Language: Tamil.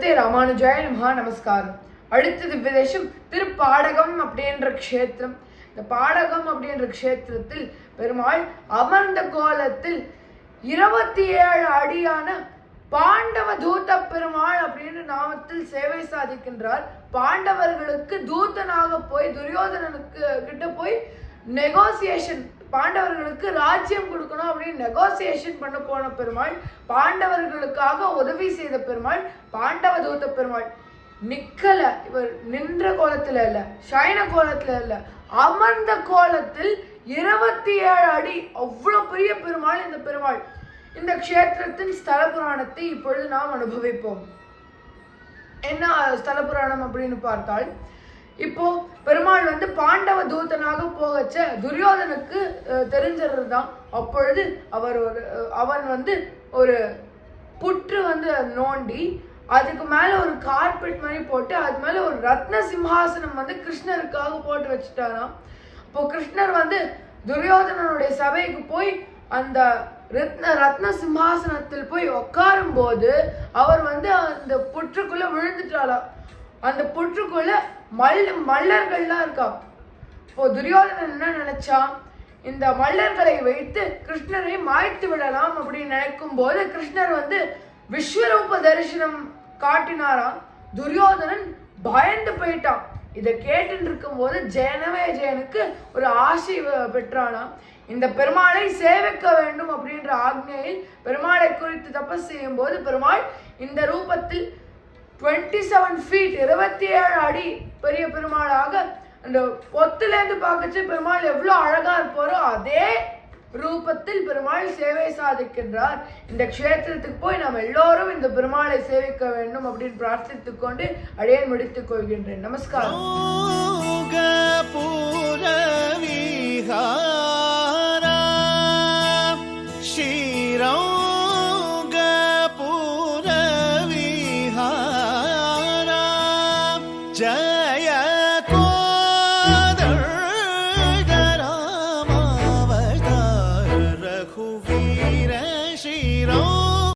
ஸ்ரீமதே ராமானுஜாய மகா நமஸ்காரம். அடுத்தது விதேசம் திருப்பாடகம் அப்படின்ற க்ஷேத்திரம். இந்த பாடகம் அப்படின்ற க்ஷேத்திரத்தில் பெருமாள் அமர்ந்த கோலத்தில் இருபத்தி ஏழு அடியான பாண்டவ தூத பெருமாள் அப்படின்னு நாமத்தில் சேவை சாதிக்கின்றார். பாண்டவர்களுக்கு தூதனாக போய் துரியோதனனுக்கு கிட்ட போய் நெகோசியேஷன் பாண்டவர்களுக்கு ராஜ்யம் கொடுக்கணும் அப்படின்னு நெகோசியேஷன் பண்ண போன பெருமாள் பாண்டவர்களுக்காக உதவி செய்த பெருமாள் பாண்டவ தூத பெருமாள். நிக்கல இவர் நின்ற கோலத்துல இல்ல சயன கோலத்துல இல்ல அமர்ந்த கோலத்தில் இருபத்தி ஏழு அடி அவ்வளோ பெரிய பெருமாள் இந்த பெருமாள். இந்த க்ஷேத்திரத்தின் ஸ்தல புராணத்தை இப்பொழுது நாம் அனுபவிப்போம். என்ன ஸ்தல புராணம் அப்படின்னு பார்த்தால் இப்போ பெருமாள் வந்து பாண்டவ தூதனாக போகச்ச துரியோதனுக்கு தெரிஞ்சது தான் அப்பொழுது அவர் ஒரு அவன் வந்து ஒரு புற்று வந்து நோண்டி அதுக்கு மேலே ஒரு கார்பெட் மாதிரி போட்டு அது மேலே ஒரு ரத்ன சிம்ஹாசனம் வந்து கிருஷ்ணருக்காக போட்டு வச்சுட்டாராம். இப்போ கிருஷ்ணர் வந்து துரியோதனனுடைய சபைக்கு போய் அந்த ரத்ன ரத்ன சிம்ஹாசனத்தில் போய் உட்காரும் போது அவர் வந்து அந்த புற்றுக்குள்ளே விழுந்துட்டாலாம் அந்த புற்றுக்குள்ள மல் மல்லர்கள்லாம் இருக்கா? இப்போ துரியோதனன் என்ன நினைச்சான் இந்த மல்லர்களை வைத்து கிருஷ்ணரை மாய்த்து விடலாம் அப்படின்னு நினைக்கும் போது கிருஷ்ணர் வந்து விஸ்வரூப தரிசனம் காட்டினாராம். துரியோதனன் பயந்து போயிட்டான். இதை கேட்டுட்டு இருக்கும்போது ஜெயனவே ஜெயனுக்கு ஒரு ஆசை பெற்றானாம். இந்த பெருமாளை சேவிக்க வேண்டும் அப்படின்ற ஆக்ஞையில் பெருமாளை குறித்து தபஸ் செய்யும் போது பெருமாள் இந்த ரூபத்தில் டுவெண்ட்டி செவன் ஃபீட் இருபத்தி ஏழு அடி பெரிய பெருமாளாக அந்த பொத்துலேருந்து பார்க்கச்சு பெருமாள் எவ்வளோ அழகா இருப்பாரோ அதே ரூபத்தில் பெருமாள் சேவை சாதிக்கின்றார். இந்த க்ஷேத்திரத்துக்கு போய் நாம் எல்லோரும் இந்த பெருமாளை சேவிக்க வேண்டும் அப்படின்னு பிரார்த்தித்துக் கொண்டு அடையன் முடித்துக் கொள்கின்றேன். நமஸ்காரம்.